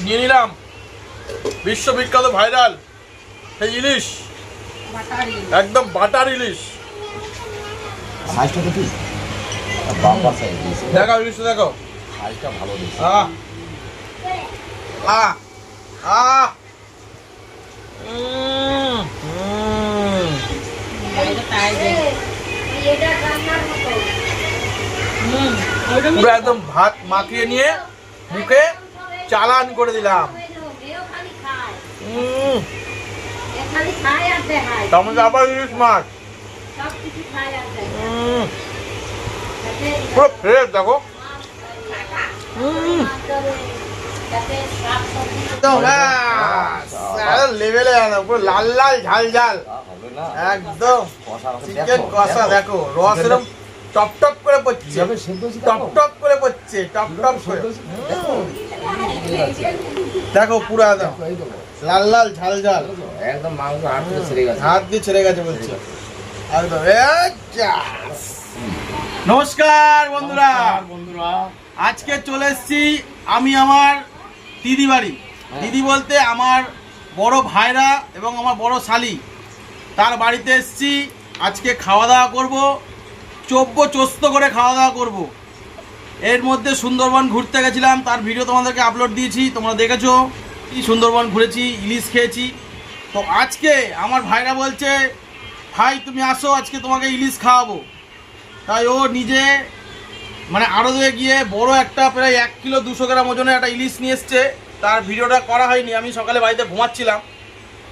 নিয়ে নিলাম। বিশ্ববিখ্যাত ভাইরাল এই ইলিশ। একদম বাটার ইলিশ। সাইজটা দেখি। বাম্পার সাইজ দিয়েছে। দেখাও দেখো। সাইজটা ভালো দিয়েছে। আহ আহ আহ। উম, উম। পুরো একদম ভাত মাখিয়ে নিয়ে মুখে চালান করে দিলাম। তার আবার ইলিশ মাছ। উম, পুরো ফ্রেশ দেখো। একদম লেভেলে পুরো লাল লাল ঝাল ঝাল। একদম। কষা চিকেন দেখো, কষা দেখো রস এরকম টপ টপ করে পড়ছে। টপ টপ করে পড়ছে টপ টপ করে। দেখো। পুরো। লাল লাল ঝাল ঝাল। একদম মাংস হাত থেকে ছেড়ে গেছে। হাত দিয়ে ছেড়ে গেছে বলছে। একদম নমস্কার বন্ধুরা। বন্ধুরা। আজকে চলে এসেছি আমি আমার দিদি বাড়ি। হ্যাঁ। দিদি বলতে আমার বড় ভাইরা এবং আমার বড় শালি। তার বাড়িতে এসেছি আজকে খাওয়া দাওয়া করব চব্য চস্ত করে খাওয়া দাওয়া করব। এর মধ্যে সুন্দরবন ঘুরতে গেছিলাম, তার ভিডিও তোমাদেরকে আপলোড দিয়েছি, তোমরা দেখেছ কি সুন্দরবন ঘুরেছি, ইলিশ খেয়েছি। তো আজকে আমার ভাইরা বলছে, ভাই, তুমি আসো, আজকে তোমাকে ইলিশ খাওয়াবো। তাই ও নিজে মানে আড়তে গিয়ে বড় একটা প্রায় এক কিলো দুশো গ্রাম ওজনের একটা ইলিশ নিয়ে এসছে। তার ভিডিওটা করা হয়নি, আমি সকালে বাড়িতে ঘুমাচ্ছিলাম।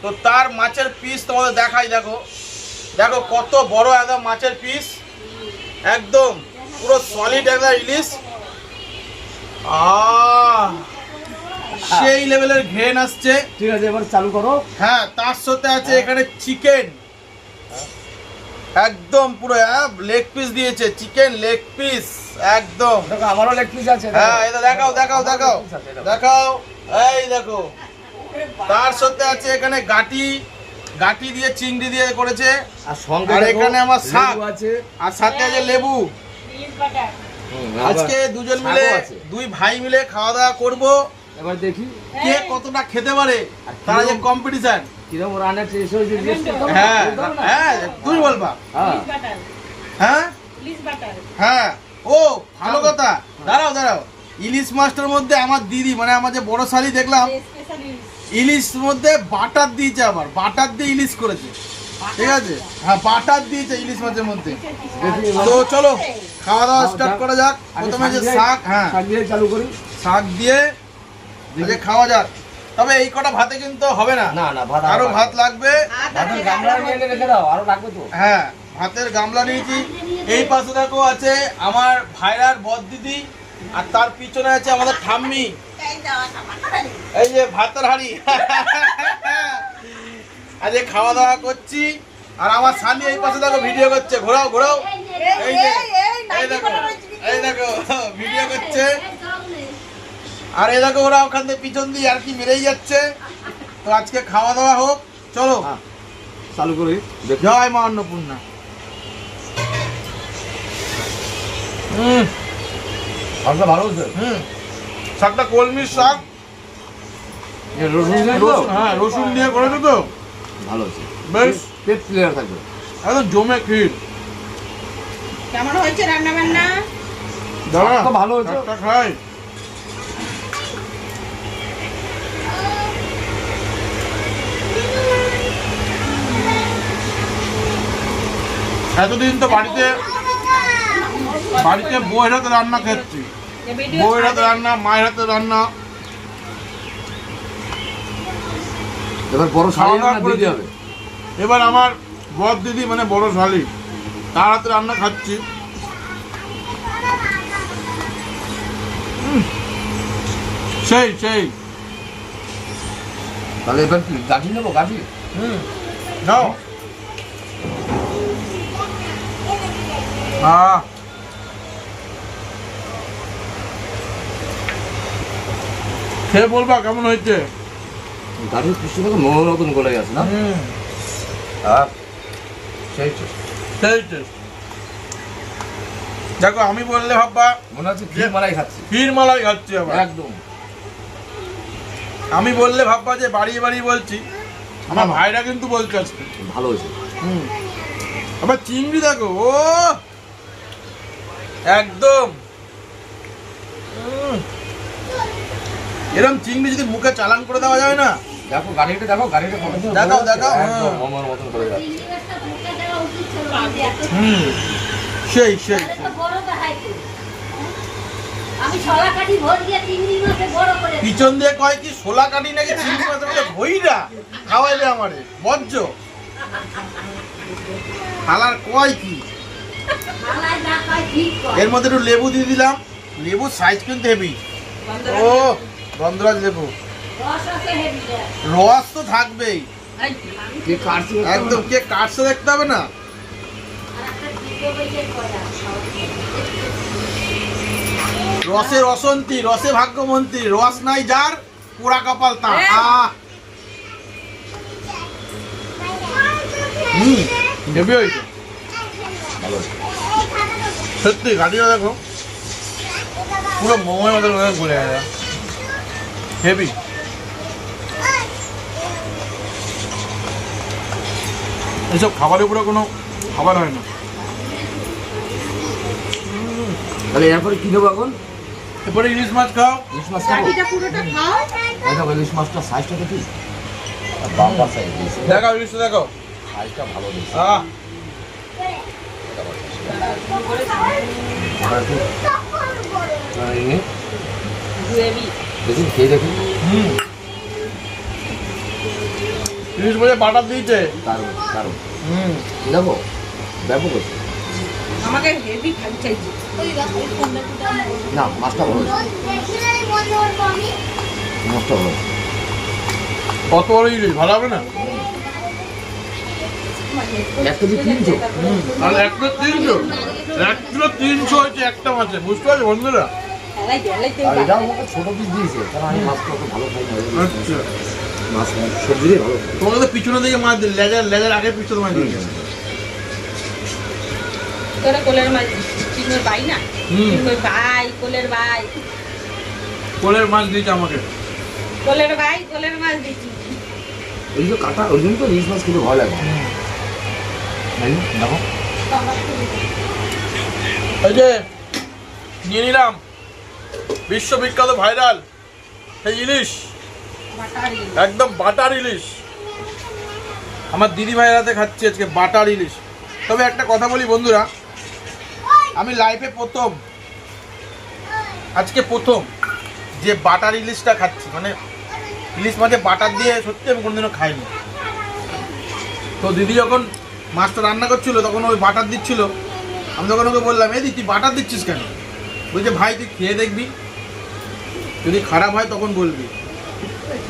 তো তার মাছের পিস তোমাদের দেখাই, দেখো। দেখো কত বড় একদম মাছের পিস একদম। পুরো সলিড একটা ইলিশ সেই লেভেলের ঘেন আসছে। ঠিক আছে এবার চালু করো। হ্যাঁ তার সাথে আছে এখানে চিকেন একদম পুরো লেগ পিস দিয়েছে চিকেন লেগ পিস একদম। দেখো আমারও লেগ পিস আছে হ্যাঁ এটা দেখাও দেখাও দেখাও দেখাও। এই দেখো তার সাথে আছে এখানে গাটি গাটি দিয়ে চিংড়ি দিয়ে করেছে। আর সঙ্গে এখানে আমার শাক। আছে। আর সাথে আছে লেবু। আজকে দুজন মিলে দুই ভাই মিলে খাওয়া দাওয়া করব। এবার দেখি কে কতটা খেতে পারে তারা যে কম্পিটিশন কীরকম রান্নার টেস্ট হয়েছে জিজ্ঞেস করতে হ্যাঁ? হ্যাঁ তুই বলবা হ্যাঁ। হ্যাঁ? হ্যাঁ। ও ভালো কথা। দাঁড়াও দাঁড়াও। ইলিশ মাছটার মধ্যে আমার দিদি মানে আমার যে বড় শালি দেখলাম ইলিশ। মধ্যে বাটার দিয়েছে আবার। বাটার দিয়ে ইলিশ করেছে। ঠিক আছে? হ্যাঁ বাটার দিয়েছে ইলিশ মাছের মধ্যে। তো চলো খাওয়া দাওয়া স্টার্ট করা যাক। আগে প্রথমে যে শাক হ্যাঁ। চালু করি। শাক দিয়ে আগে খাওয়া যাক। তবে এই কটা ভাতে কিন্তু হবে না। না না ভাত আরও ভাত লাগবে। ভাতের গামলা নিয়ে এনে রেখে দাও আরও রাখবে তো। হ্যাঁ ভাতের গামলা নিয়েছি। এই পাশে দেখো আছে আমার ভাইরার বদ দিদি আর তার পিছনে আছে আমাদের ঠাম্মি। এই যে ভাতের হাড়ি। আজকে খাওয়া দাওয়া করছি আর আমার স্বামী এই পাশে দেখো ভিডিও করছে। ঘোরাও ঘোরাও। এই যে এই দেখো এই দেখো ভিডিও করছে। আর এই দেখো ওরা ওখান থেকে পিছন দিয়ে আর কি মেরেই যাচ্ছে। তো আজকে খাওয়া দাওয়া হোক চলো। হ্যাঁ, চালু করি জয় মা অন্নপূর্ণা। হুম। শাকটা ভালো হুম। শাকটা কলমির শাক। রসুন হ্যাঁ রসুন দিয়ে করেছ তো? ভালো হয়েছে। বেশ। পেট ক্লিয়ার থাকবে। একদম জমে ক্ষীর। কেমন হয়েছে রান্না বান্না দাঁড়া তো ভালো হয়েছে। শাকটা খাই। এতদিন তো বাড়িতে বাড়িতে বউয়ের হাতে রান্না খাচ্ছি বউয়ের হাতে রান্না মায়ের হাতে রান্না। এবার বড় খাওয়া শাড়ি দাওয়া না দিতে করেছি। হবে। এবার আমার বদ দিদি মানে বড় শালি তার হাতে রান্না খাচ্ছি। সেই সেই। তাহলে এবার কি গাঠি নেব গাঠি হুম নাও আহ খেয়ে বলবা কেমন হয়েছে? মোহর মতন গলে গেছে না? হ্যাঁ সেই তো। সেই taste। দেখো আমি বললে ভাববা মনে হচ্ছে ঘি মালাই খাচ্ছি। ক্ষীর মালাই খাচ্ছি আবার। একদম। আমি বললে ভাববা যে বাড়িয়ে বাড়িয়ে বলছি আমার ভাইরা কিন্তু বলছে আজকে। ভালো হয়েছে। হুম। আবার চিংড়ি দেখো ও! একদম। এরম চিংড়ি যদি মুখে চালান করে দেওয়া যায় না? দেখো গাড়িটা দেখো গাড়িটা দেখাও, দেখাও, হ্যাঁ। মতন করে হুম সেই সেই। আমি ছলা কাঠি ভোর দিয়ে চিংড়ি মাছে বড় করে পিছন দিয়ে কয় কি শোলা কাটি নাকি চিংড়ি মাছের মধ্যে ভইরা খাওয়াইবে আমারে বজ্জ। হালার কয় কি? থালায় না খাই ঠিক কর। এর মধ্যে একটু লেবু দিয়ে দিলাম। লেবুর সাইজ কিন্তু হেভি ও গন্ধরাজ লেবু। রস আছে হেভি রস তো থাকবেই। একদম কে কাটছে দেখতে হবে না? রসে রসন্তী রসে ভাগ্যমন্ত্রী রস নাই যার পোড়া কপাল হুম হেভি হয়েছে। ভালো। সত্যি গাড়িটা দেখো। পুরো মোমের মতো ঘুরে গেছে হেভি। এইসব খাবারের উপরে কোনো খাবার হয় না। তাহলে এরপরে কি দেবো এখন? এরপরে ইলিশ মাছ খাও। ইলিশ মাছ পুরোটা খাও। দেখো ইলিশ মাছটা সাইজটা দেখি। বাম্পার সাইজ দিয়েছে। দেখাও দেখো সাইজটা ভালো দিয়েছে। ইয়ে, দেখুন খেয়ে দেখুন। হুম। বলে বাটার দিয়েছে। দারুণ দারুণ। হুম। দেখো ব্যাপক হচ্ছে আমাকে হেভি খাই চাইছি। না মাছটা ভালো মাছটা ভালো কত বড় ইলিশ ভালো হবে না? এক কেজি তিনশো। আর এক কিলো তিনশো। এক কিলো তিনশো হয়েছে একটা মাছে বুঝতে পারছ বন্ধুরা? আর এটা আমাকে ছোটো পিস দিয়েছে কারণ আমি মাছটা অত ভালো খাই না আচ্ছা। মাছ সবজি ভালো তোমাকে তো পিছনে দিকে মাছ দিল লেজার লেজার আগে পিছনে মাছ তোরা কোলের মাছ চিংড়ির বাই না? চিংড়ির ভাই কোলের ভাই কোলের মাছ দিয়েছে আমাকে। কোলের ভাই কোলের মাছ ওই যে কাটা ওই জন্য তো ইলিশ মাছ খেতে ভালো লাগে। দেখো। এই যে নিয়ে নিলাম। বিশ্ববিখ্যাত ভাইরাল এই ইলিশ। একদম বাটার ইলিশ। আমার দিদি ভাইয়ের হাতে খাচ্ছি আজকে বাটার ইলিশ। তবে একটা কথা বলি বন্ধুরা আমি লাইফে প্রথম আজকে প্রথম যে বাটার ইলিশটা খাচ্ছি। মানে ইলিশ মাঝে বাটার দিয়ে সত্যি আমি কোনোদিনও খাইনি। তো দিদি যখন মাছটা রান্না করছিল তখন ওই বাটার দিচ্ছিল। আমি তখন ওকে বললাম এই দিদি তুই বাটার দিচ্ছিস কেন? বলছে ভাই তুই খেয়ে দেখবি। যদি খারাপ হয় তখন বলবি।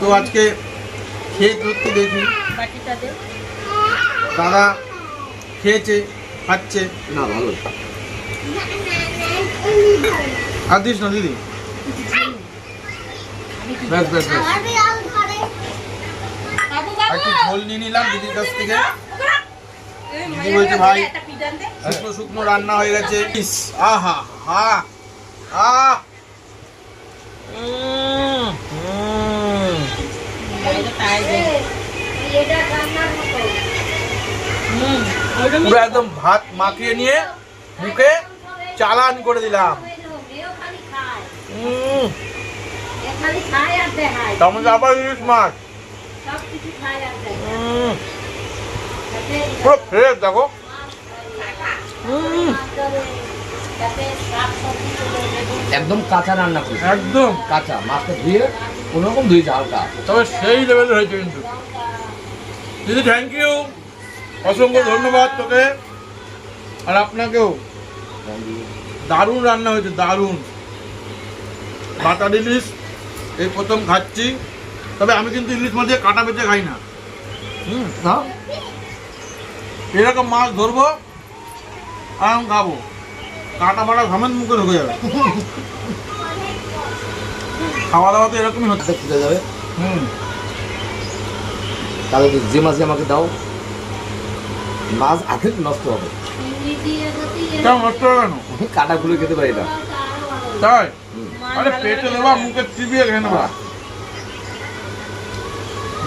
তো আজকে খেয়ে সত্যি দেখি। বাটিটা দে। দাদা খেয়েছে খাচ্ছে। না ভালো। আর দিস না দিদি। ব্যাস ব্যাস ব্যাস। একটু ঝোল নিয়ে নিলাম দিদির কাছ থেকে। বলছে ভাই? শুকনো শুকনো রান্না হয়ে গেছে। ইস, আহা হা। পুরো একদম ভাত মাখিয়ে নিয়ে মুখে চালান করে দিলাম। মধ্যে আবার ইলিশ মাছ। পুরো ফ্রেশ দেখো। একদম কাঁচা রান্না করছে একদম। কাঁচা মাছটা ধুয়ে কোনো রকম ধুয়েছে হালকা তবে সেই লেভেলের হয়েছে কিন্তু। দিদি থ্যাংক ইউ অসংখ্য ধন্যবাদ তোকে। আর আপনাকেও। দারুণ রান্না হয়েছে দারুণ। বাটার ইলিশ এই প্রথম খাচ্ছি। তবে আমি কিন্তু ইলিশ মাঝে কাটা বেঁচে খাই না। হুম এরকম মাছ ধরবো আর আমি খাব। কাটা ফাটা ঘামের মুখে ঢুকে যাবে। খাওয়া দাওয়া তো এরকমই হচ্ছে। হাতে যাবে? হুম। তাহলে যে মাছই আমাকে দাও মাছ আগে নষ্ট হবে। কেমন নষ্ট হবে কেন? কাটাগুলো খেতে পারি না। তাই। আরে পেটে দেবা মুখে চিবিয়ে খেয়ে নেবা।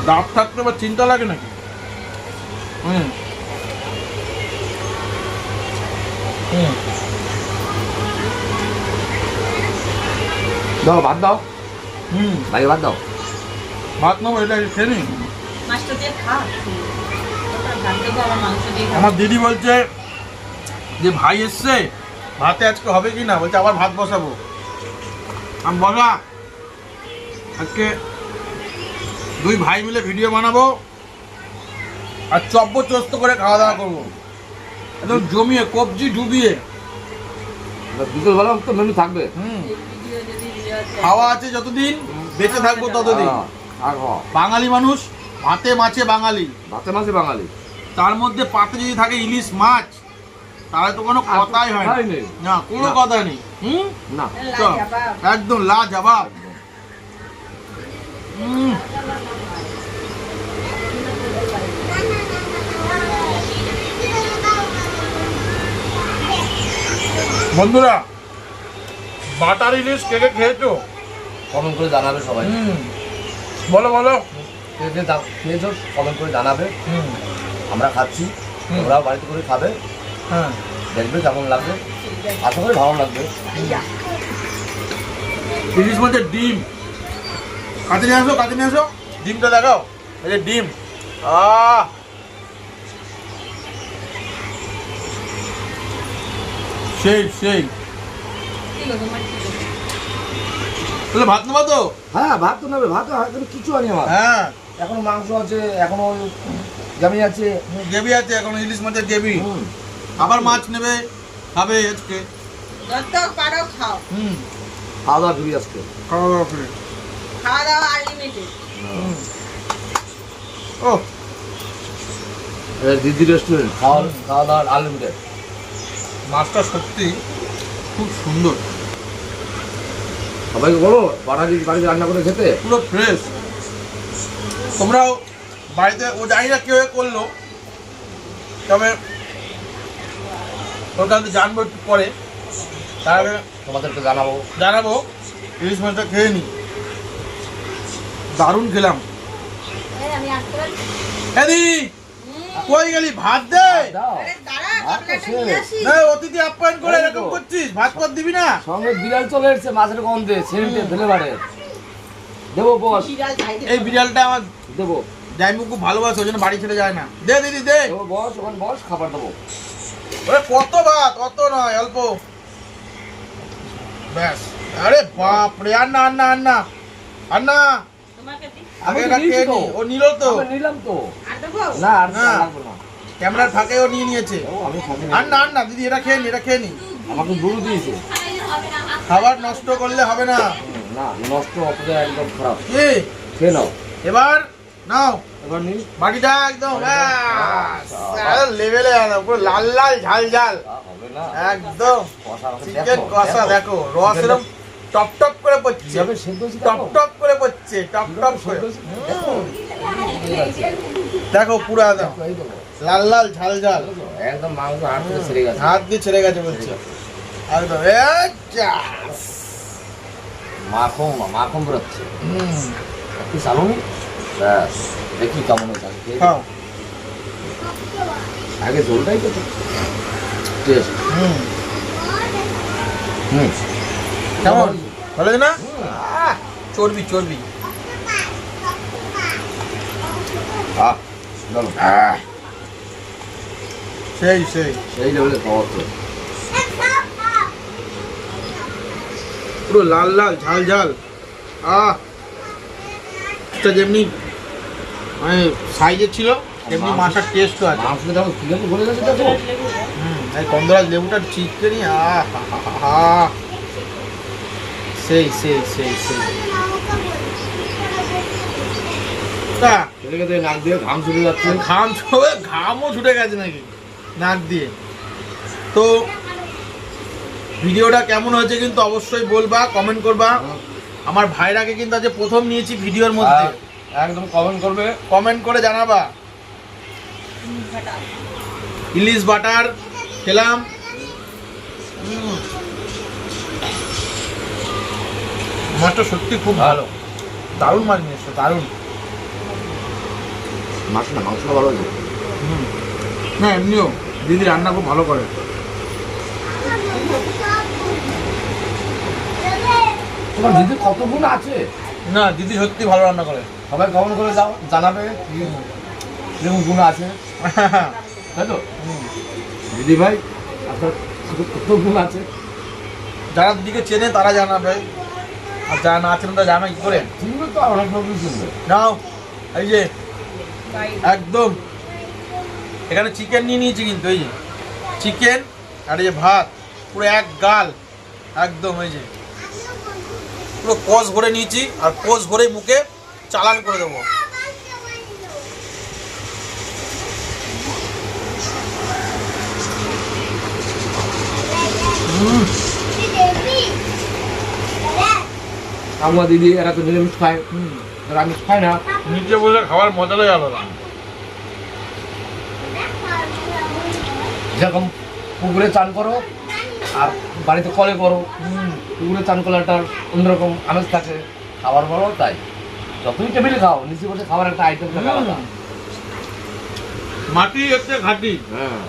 ডাব থাকতে বা চিন্তা লাগে নাকি? হুম। হুম। দাও ভাত দাও হুম ভাই ভাত দাও ভাত এটা খেয়ে নি খাব আমার দিদি বলছে যে ভাই এসছে ভাতে আজকে হবে কি না বলছে আবার ভাত বসাবো আমি বসা আজকে দুই ভাই মিলে ভিডিও বানাবো আর চব্য চস্ত করে খাওয়া দাওয়া করব একদম জমিয়ে কবজি ডুবিয়ে বিকেল বেলা তো মেনু থাকবে হুম খাওয়া আছে যতদিন বেঁচে থাকব ততদিন। হ্যাঁ, বাঙালি মানুষ ভাতে মাছে বাঙালি। ভাতে মাসে বাঙালি। তার মধ্যে পাতে যদি থাকে ইলিশ মাছ তাহলে তো কোনো কথাই হয় না। কোনো কথা নেই। হুম? না। একদম লা জবাব বন্ধুরা বাটার ইলিশ কে কে খেয়েছো? কমেন্ট করে জানাবে সবাই। হুম। বলো বলো। কে কে খেয়েছো কমেন্ট করে জানাবে। আমরা খাচ্ছি। তোমরাও বাড়িতে করে খাবে। হ্যাঁ। দেখবে কেমন লাগবে। আশা করি ভালো লাগবে। ইলিশ মাছের ডিম। কাছে নিয়ে আসো কাছে নিয়ে আসো। ডিমটা দেখাও। এই যে ডিম। আহ! সেই সেই ঠিক আছে মাছ ঠিক আছে। তাহলে ভাত নেব তো? হ্যাঁ ভাত তো নেবে ভাত তো এখন কিছু আনি আমার। হ্যাঁ। এখনও মাংস আছে এখনও জামি আছে। গ্রেভি আছে এখন ইলিশ মাছের গ্রেভি। হুম। আবার মাছ নেবে খাবে আজকে। যত পারো খাও। হুম। খাওয়া দাওয়া ঢুকে আসছে খাওয়া দাওয়া করে। খাওয়া দাওয়া আনলিমিটেড ও। দিদি রেস্টুরেন্ট খাওয়া খাওয়া দাওয়ার আনলিমিটেড মাছটা সত্যি খুব সুন্দর। সবাইকে বলো বাড়াজি বাড়িতে রান্না করে খেতে? পুরো ফ্রেশ তোমরাও বাড়িতে ও জানি না কেউ করল। তবে ওর কাছে জানব একটু পরে। তার আগে তোমাদেরকে জানাব। জানাব ইলিশ মাছটা খেয়ে নি। দারুণ খেলাম। এই আমি এদি কই গেলি? ভাত দে। অতিথি আপ্যায়ন করে এরকম করছিস? ভাত পর দিবি না? সঙ্গে বিড়াল চলে এসছে মাছের গন্ধে সেন্টে ধরে বাড়ে দেবো বস এই বিড়ালটা আমার দেবো। জাইমু খুব ভালোবাসে ওই জন্য বাড়ি ছেড়ে যায় না। দে দিদি দে। বস ওখানে বস খাবার দেবো। ওরে কত ভাত? অত নয় অল্প। ব্যাস। আরে বাপ রে আর না আর না আর না। আর আগে আমি এটা নি ও নিল তো। নিলাম তো। আর দেবো? না আর না। ক্যামেরার ফাঁকে ও নিয়ে নিয়েছে। আর না আর না দিদি এটা খেয়ে নি এটা খেয়ে নি। আমাকে গুরু দিয়েছে। খাবার নষ্ট করলে হবে না। না নষ্ট অপরে একদম খারাপ। কি খেয়ে নাও। এবার নাও। এবার নি বাকিটা একদম লেভেলে পুরো লাল লাল ঝাল ঝাল। হবে না। একদম। চিকেন কষা দেখো রস এরকম টপ টপ করে পড়ছে। টপ টপ করে পড়ছে টপ টপ করে। দেখো। পুরো একদম। লাল লাল ঝাল ঝাল। একদম মাংস হাত থেকে ছেড়ে গেছে। হাত দিয়ে ছেড়ে গেছে বলছে। একদম মাখন মাখন বেরোচ্ছে হুম, একটু চালুন? ব্যাস দেখি কেমন হয়েছে। আগে ঝোলটাই তো টেস্ট। হুম। হুম। কেমন? ভালো না? চর্বি চর্বি। সেই সেই। সেই লেভেলে খাওয়া হচ্ছে পুরো লাল লাল ঝাল ঝাল। আহ। যেমনি মানে সাইজের ছিল তেমনি মাছটার টেস্টও আছে। মাংসটা দেখো কি আছে বলে গেছে দেখো হুম এই গন্ধরাজ লেবুটা চিটকে নি আহ হা, হা। সেই সেই সেই সেই। তা নাক দিয়ে ঘাম ছুটে যাচ্ছে। ঘাম ঘামও ছুটে গেছে নাকি? নাক দিয়ে। তো ভিডিওটা কেমন হয়েছে কিন্তু অবশ্যই বলবা কমেন্ট করবা। আমার ভাইরাকে কিন্তু আজ প্রথম নিয়েছি ভিডিওর মধ্যে। একদম কমেন্ট করবে। কমেন্ট করে জানাবা। ইলিশ বাটার। খেলাম। মাছটা সত্যি খুব ভালো। দারুণ মাছ নিয়ে এসছো দারুণ। মাছ না মাংসটা ভালো হুম। না এমনিও দিদি রান্না খুব ভালো করে। তোমার দিদি কত গুণ আছে? না দিদি সত্যি ভালো রান্না করে। সবাই কমন করে যাও জানাবে কি কীরকম গুণ আছে। তাই তো? দিদি ভাই আপনার কত গুণ আছে? যারা দিদিকে চেনে তারা জানাবে। আর যারা না চেনে তারা জানা কি করে তো অনেক নাও এই যে একদম। এখানে চিকেন নিয়ে নিয়েছি কিন্তু এই যে। চিকেন আর এই যে ভাত পুরো এক গাল একদম এই যে। পুরো কষ ভরে নিয়েছি আর কষ ভরে মুখে চালান করে দেবো। হুম আমার দিদি এরা তো নিরামিষ খায়। এরা আমিষ খায় না। নিচে বসে খাওয়ার মজাটাই আলাদা যেরকম পুকুরে চান করো আর বাড়িতে কলে করো পুকুরে চান করলে একটা অন্যরকম আমেজ থাকে। খাবার বলো তাই। যতই টেবিলে খাও নিচে বসে খাবার একটা আইটেম থাকে আলাদা। মাটি হচ্ছে ঘাটি। হ্যাঁ।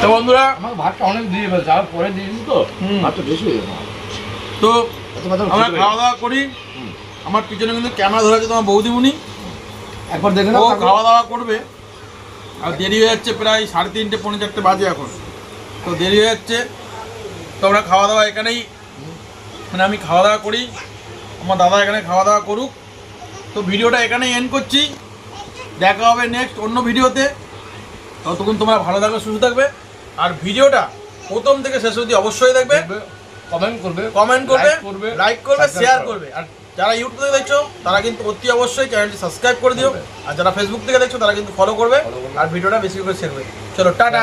তো বন্ধুরা আমার ভাতটা অনেক দিয়ে ফেলছে আর পরে দিয়ে দিস তো? হুম। ভাতটা বেশি হয়ে যাবে। তো আমরা খাওয়া দাওয়া করি। আমার পিছনে কিন্তু ক্যামেরা ধরে আছে তোমার বৌদিমণি। একবার দেখে ও নাও খাওয়া দাওয়া করবে। আর দেরি হয়ে যাচ্ছে প্রায় সাড়ে তিনটে পৌনে চারটে বাজে এখন। তো দেরি হয়ে যাচ্ছে। তো আমরা খাওয়া দাওয়া এখানেই। মানে আমি খাওয়া দাওয়া করি। আমার দাদা এখানে খাওয়া দাওয়া করুক। তো ভিডিওটা এখানেই এন্ড করছি। দেখা হবে নেক্সট অন্য ভিডিওতে। ততক্ষণ তোমরা ভালো থাকবে সুস্থ থাকবে। আর ভিডিওটা প্রথম থেকে শেষ অবধি অবশ্যই দেখবে। কমেন্ট করবে কমেন্ট করবে করবে লাইক করবে শেয়ার করবে। আর যারা ইউটিউব থেকে দেখছ তারা কিন্তু অতি অবশ্যই চ্যানেলটি সাবস্ক্রাইব করে দিও। আর যারা ফেসবুক থেকে দেখছ তারা কিন্তু ফলো করবে। আর ভিডিওটা বেশি করে শেয়ার করবে। চলো টাটা।